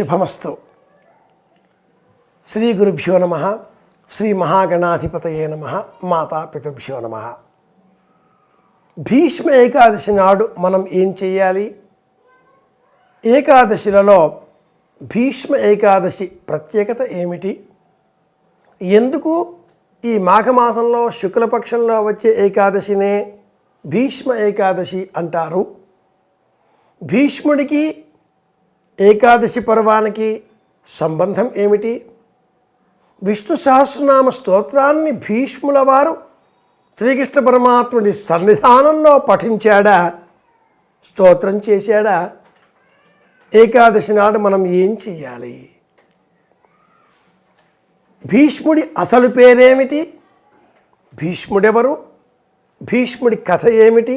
శుభమస్తు శ్రీ గురుభ్యో నమ శ్రీ మహాగణాధిపతయే నమ మాతాపితృభ్యో నమ. భీష్మ ఏకాదశి నాడు మనం ఏం చేయాలి ఏకాదశిలలో భీష్మ ఏకాదశి ప్రత్యేకత ఏమిటి? ఎందుకు ఈ మాఘమాసంలో శుక్లపక్షంలో వచ్చే ఏకాదశినే భీష్మ ఏకాదశి అంటారు? భీష్ముడికి ఏకాదశి పర్వానికి సంబంధం ఏమిటి? విష్ణు సహస్రనామ స్తోత్రాన్ని భీష్ముల వారు శ్రీకృష్ణ పరమాత్ముడి సన్నిధానంలో పఠించాడా? స్తోత్రం చేశాడా? ఏకాదశి నాడు మనం ఏం చేయాలి భీష్ముడి అసలు పేరేమిటి? భీష్ముడెవరు? భీష్ముడి కథ ఏమిటి?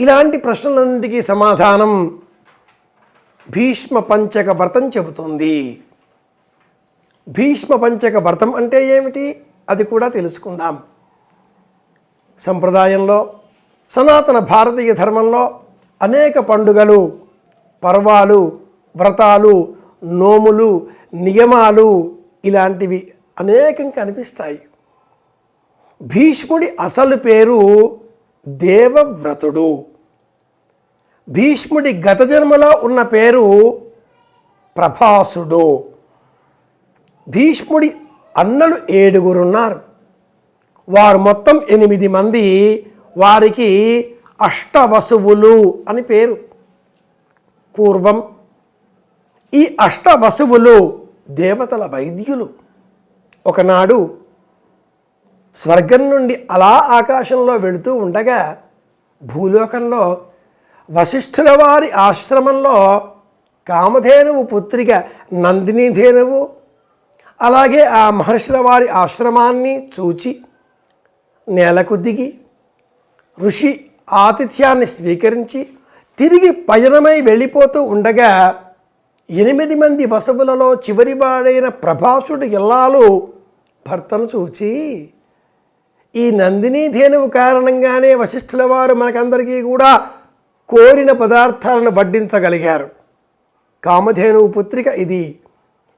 ఇలాంటి ప్రశ్నలన్నింటికీ సమాధానం భీష్మ పంచక వ్రతం చెబుతుంది. భీష్మ పంచక వ్రతం అంటే ఏమిటి? అది కూడా తెలుసుకుందాం. సంప్రదాయంలో సనాతన భారతీయ ధర్మంలో అనేక పండుగలు పర్వాలు వ్రతాలు నోములు నియమాలు ఇలాంటివి అనేకం కనిపిస్తాయి. భీష్ముడి అసలు పేరు దేవవ్రతుడు. భీష్ముడి గత జన్మలో ఉన్న పేరు ప్రభాసుడు. భీష్ముడి అన్నలు ఏడుగురున్నారు. వారు మొత్తం ఎనిమిది మంది వారికి అష్టవసువులు అని పేరు. పూర్వం ఈ అష్టవసువులు దేవతల వైద్యులు. ఒకనాడు స్వర్గం నుండి అలా ఆకాశంలో వెళుతూ ఉండగా భూలోకంలో వశిష్ఠుల వారి ఆశ్రమంలో కామధేనువు పుత్రిక నందినీధేనువు అలాగే ఆ మహర్షుల వారి ఆశ్రమాన్ని చూచి నేలకు దిగి ఋషి ఆతిథ్యాన్ని స్వీకరించి తిరిగి పయనమై వెళ్ళిపోతూ ఉండగా ఎనిమిది మంది వసవులలో చివరివాడైన ప్రభాసుడు ఇల్లాలు భర్తను చూచి ఈ నందిని ధేనువు కారణంగానే వశిష్ఠుల వారు మనకందరికీ కూడా కోరిన పదార్థాలను వడ్డించగలిగారు. కామధేనువు పుత్రిక ఇది.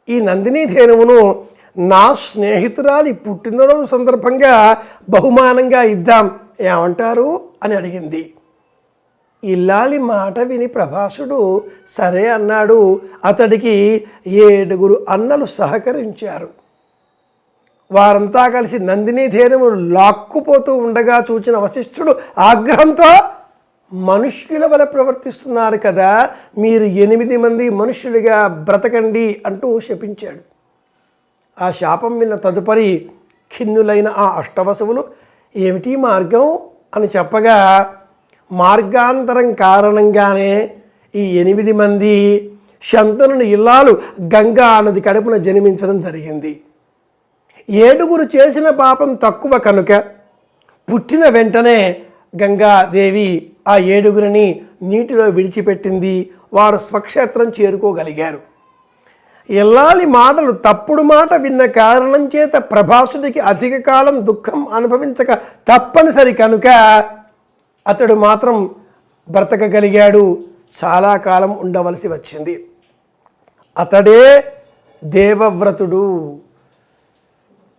ఈ నందిని ధేనువును నా స్నేహితురాలి పుట్టినరోజు సందర్భంగా బహుమానంగా ఇద్దాం ఏమంటారు? అని అడిగింది. ఇల్లాలి మాట విని ప్రభాసుడు సరే అన్నాడు. అతడికి ఏడుగురు అన్నలు సహకరించారు. వారంతా కలిసి నందిని ధేనువును లాక్కుపోతూ ఉండగా చూచిన వశిష్ఠుడు ఆగ్రహంతో మనుష్యుల వల్ల ప్రవర్తిస్తున్నారు కదా మీరు ఎనిమిది మంది మనుష్యులుగా బ్రతకండి అంటూ శపించాడు. ఆ శాపం విన్న తదుపరి ఖిన్నులైన ఆ అష్టవసువులు ఏమిటి మార్గం? అని చెప్పగా మార్గాంతరం కారణంగానే ఈ ఎనిమిది మంది శంతనుని ఇల్లాలు గంగా నది కడుపున జన్మించడం జరిగింది. ఏడుగురు చేసిన పాపం తక్కువ కనుక పుట్టిన వెంటనే గంగాదేవి ఆ ఏడుగురిని నీటిలో విడిచిపెట్టింది. వారు స్వక్షేత్రం చేరుకోగలిగారు. ఇల్లాలి మాటలు తప్పుడు మాట విన్న కారణం చేత ప్రభాసుడికి అధిక కాలం దుఃఖం అనుభవించక తప్పనిసరి కనుక అతడు మాత్రం బ్రతకగలిగాడు. చాలా కాలం ఉండవలసి వచ్చింది. అతడే దేవవ్రతుడు.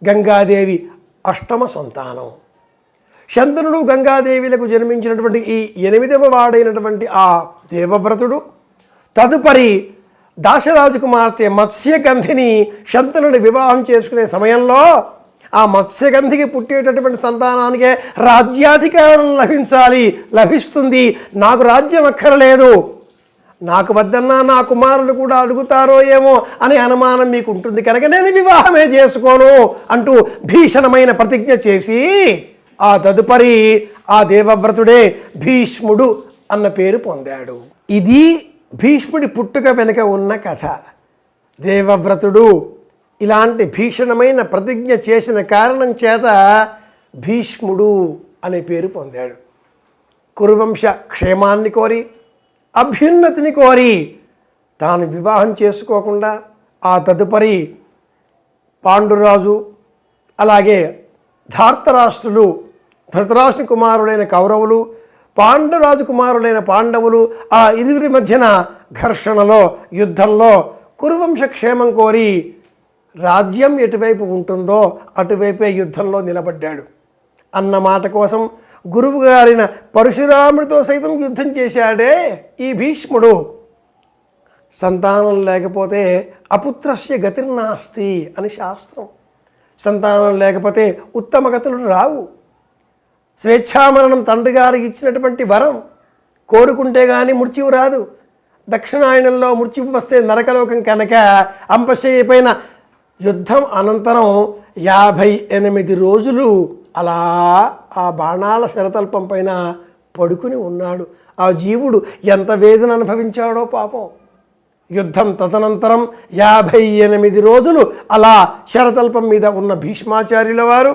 గంగాదేవి అష్టమ సంతానం. శంతనుడు గంగాదేవిలకు జన్మించినటువంటి ఈ ఎనిమిదవ వాడైనటువంటి ఆ దేవవ్రతుడు. తదుపరి దాశరాజు కుమార్తె మత్స్యగంధిని శంతనుడు వివాహం చేసుకునే సమయంలో ఆ మత్స్యగంధికి పుట్టేటటువంటి సంతానానికే రాజ్యాధికారం లభించాలి లభిస్తుంది. నాకు రాజ్యం అక్కరలేదు. నాకు వద్దన్నా నా కుమారులు కూడా అడుగుతారో ఏమో అనే అనుమానం మీకు ఉంటుంది కనుక నేను వివాహమే చేసుకోను అంటూ భీషణమైన ప్రతిజ్ఞ చేసి ఆ తదుపరి ఆ దేవవ్రతుడే భీష్ముడు అన్న పేరు పొందాడు. ఇది భీష్ముడి పుట్టుక వెనుక ఉన్న కథ. దేవవ్రతుడు ఇలాంటి భీషణమైన ప్రతిజ్ఞ చేసిన కారణం చేత భీష్ముడు అనే పేరు పొందాడు. కురువంశ క్షేమాన్ని కోరి అభ్యున్నతిని కోరి తాను వివాహం చేసుకోకుండా ఆ తదుపరి పాండురాజు అలాగే ధార్తరాష్ట్రులు ధృతరాష్ట్ర కుమారుడైన కౌరవులు పాండరాజు కుమారుడైన పాండవులు ఆ ఇరువురి మధ్యన ఘర్షణలో యుద్ధంలో కురువంశ క్షేమం కోరి రాజ్యం ఎటువైపు ఉంటుందో అటువైపే యుద్ధంలో నిలబడ్డాడు. అన్న మాట కోసం గురువు గారిన పరశురాముడితో సైతం యుద్ధం చేశాడే ఈ భీష్ముడు. సంతానం లేకపోతే అపుత్రస్య గతిర్నాస్తి అని శాస్త్రం. సంతానం లేకపోతే ఉత్తమ గతులు రావు. స్వేచ్ఛామరణం తండ్రి గారికి ఇచ్చినటువంటి వరం కోరుకుంటే కానీ మృత్యువు రాదు. దక్షిణాయనంలో మృత్యువు వస్తే నరకలోకం కనుక అంపశయ్యపైన యుద్ధం అనంతరం యాభై ఎనిమిది రోజులు అలా ఆ బాణాల శరతల్పం పైన పడుకుని ఉన్నాడు. ఆ జీవుడు ఎంత వేదన అనుభవించాడో పాపం. యుద్ధం తదనంతరం యాభై ఎనిమిది రోజులు అలా శరతల్పం మీద ఉన్న భీష్మాచార్యుల వారు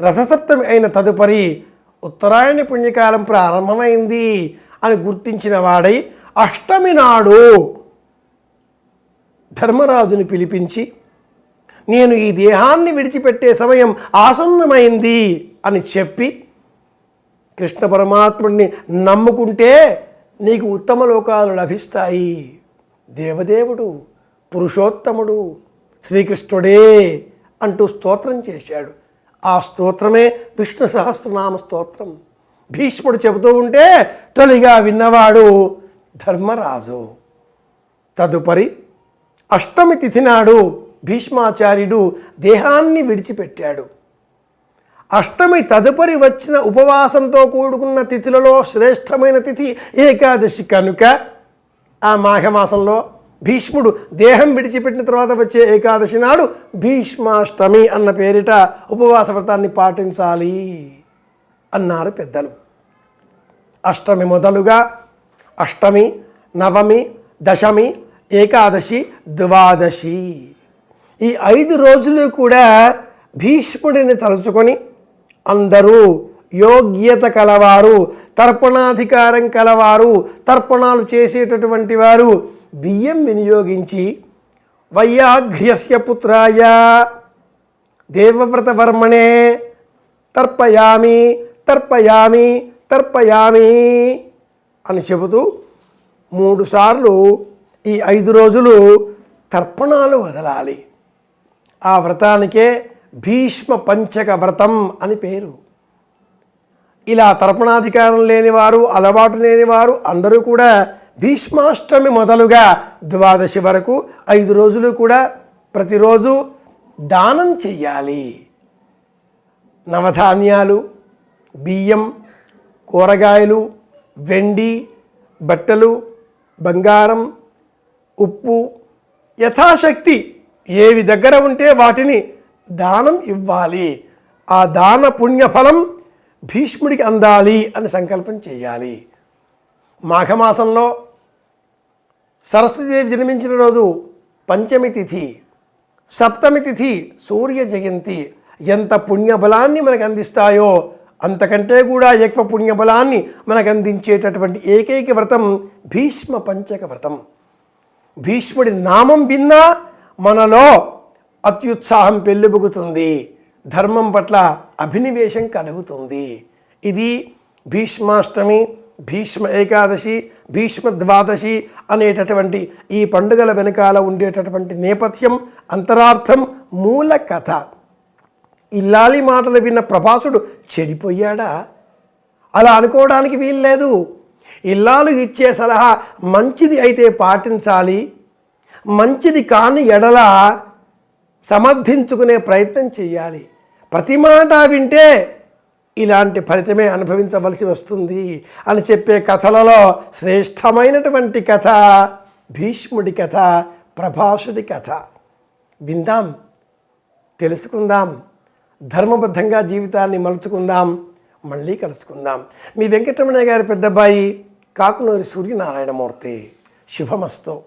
రథసప్తమి అయిన తదుపరి ఉత్తరాయణ పుణ్యకాలం ప్రారంభమైంది అని గుర్తించిన వాడై అష్టమి నాడు ధర్మరాజుని పిలిపించి నేను ఈ దేహాన్ని విడిచిపెట్టే సమయం ఆసన్నమైంది అని చెప్పి కృష్ణ పరమాత్ముడిని నమ్ముకుంటే నీకు ఉత్తమ లోకాలు లభిస్తాయి. దేవదేవుడు పురుషోత్తముడు శ్రీకృష్ణుడే అంటూ స్తోత్రం చేశాడు. ఆ స్తోత్రమే విష్ణు సహస్రనామ స్తోత్రం. భీష్ముడు చెబుతూ ఉంటే తొలిగా విన్నవాడు ధర్మరాజు. తదుపరి అష్టమి తిథి నాడు భీష్మాచార్యుడు దేహాన్ని విడిచిపెట్టాడు. అష్టమి తదుపరి వచ్చిన ఉపవాసంతో కూడుకున్న తిథులలో శ్రేష్టమైన తిథి ఏకాదశి కనుక ఆ మాఘమాసంలో భీష్ముడు దేహం విడిచిపెట్టిన తర్వాత వచ్చే ఏకాదశి నాడు భీష్మాష్టమి అన్న పేరిట ఉపవాస వ్రతాన్ని పాటించాలి అన్నారు పెద్దలు. అష్టమి మొదలుగా అష్టమి నవమి దశమి ఏకాదశి ద్వాదశి. ఈ ఐదు రోజులు కూడా భీష్ముడిని తలుచుకొని అందరూ యోగ్యత కలవారు తర్పణాధికారం కలవారు తర్పణాలు చేసేటటువంటి వారు బియ్యం వినియోగించి వయ్యాఘ్ర్యస్య పుత్రాయ. దేవవ్రతవర్మణే తర్పయామి తర్పయామి తర్పయామి అని చెబుతూ మూడుసార్లు ఈ ఐదు రోజులు తర్పణాలు వదలాలి. ఆ వ్రతానికే భీష్మ పంచక వ్రతం అని పేరు. ఇలా తర్పణాధికారం లేనివారు అలవాటు లేనివారు అందరూ కూడా భీష్మాష్టమి మొదలుగా ద్వాదశి వరకు ఐదు రోజులు కూడా ప్రతిరోజు దానం చెయ్యాలి. నవధాన్యాలు బియ్యం కూరగాయలు వెండి బట్టలు బంగారం ఉప్పు యథాశక్తి ఏవి దగ్గర ఉంటే వాటిని దానం ఇవ్వాలి. ఆ దాన పుణ్యఫలం భీష్ముడికి అందాలి అని సంకల్పం చేయాలి మాఘమాసంలో సరస్వతీదేవి జన్మించిన రోజు పంచమి తిథి సప్తమి తిథి సూర్య జయంతి. ఎంత పుణ్యబలాన్ని మనకు అందిస్తాయో అంతకంటే కూడా ఎక్కువ పుణ్యబలాన్ని మనకు అందించేటటువంటి ఏకైక వ్రతం భీష్మ పంచక వ్రతం. భీష్ముడి నామం విన్నా మనలో అత్యుత్సాహం పెళ్ళిబుగుతుంది ధర్మం పట్ల అభినివేశం కలుగుతుంది. ఇది భీష్మాష్టమి భీష్మ ఏకాదశి భీష్మ ద్వాదశి అనేటటువంటి ఈ పండుగల వెనకాల ఉండేటటువంటి నేపథ్యం అంతరార్థం మూల కథ. ఇల్లాలి మాటలు విన్న ప్రభాసుడు చెడిపోయాడా? అలా అనుకోవడానికి వీల్లేదు. ఇల్లాలు ఇచ్చే సలహా మంచిది అయితే పాటించాలి. మంచిది కాని ఎడల సమర్థించుకునే ప్రయత్నం చేయాలి ప్రతి మాట వింటే ఇలాంటి ఫలితమే అనుభవించవలసి వస్తుంది అని చెప్పే కథలలో శ్రేష్టమైనటువంటి కథ భీష్ముడి కథ ప్రభాసుడి కథ. విందాం తెలుసుకుందాం ధర్మబద్ధంగా జీవితాన్ని మలుచుకుందాం మళ్ళీ కలుసుకుందాం. మీ వెంకటరమణ గారి పెద్దబ్బాయి కాకునూరి సూర్యనారాయణమూర్తి. శుభమస్తు.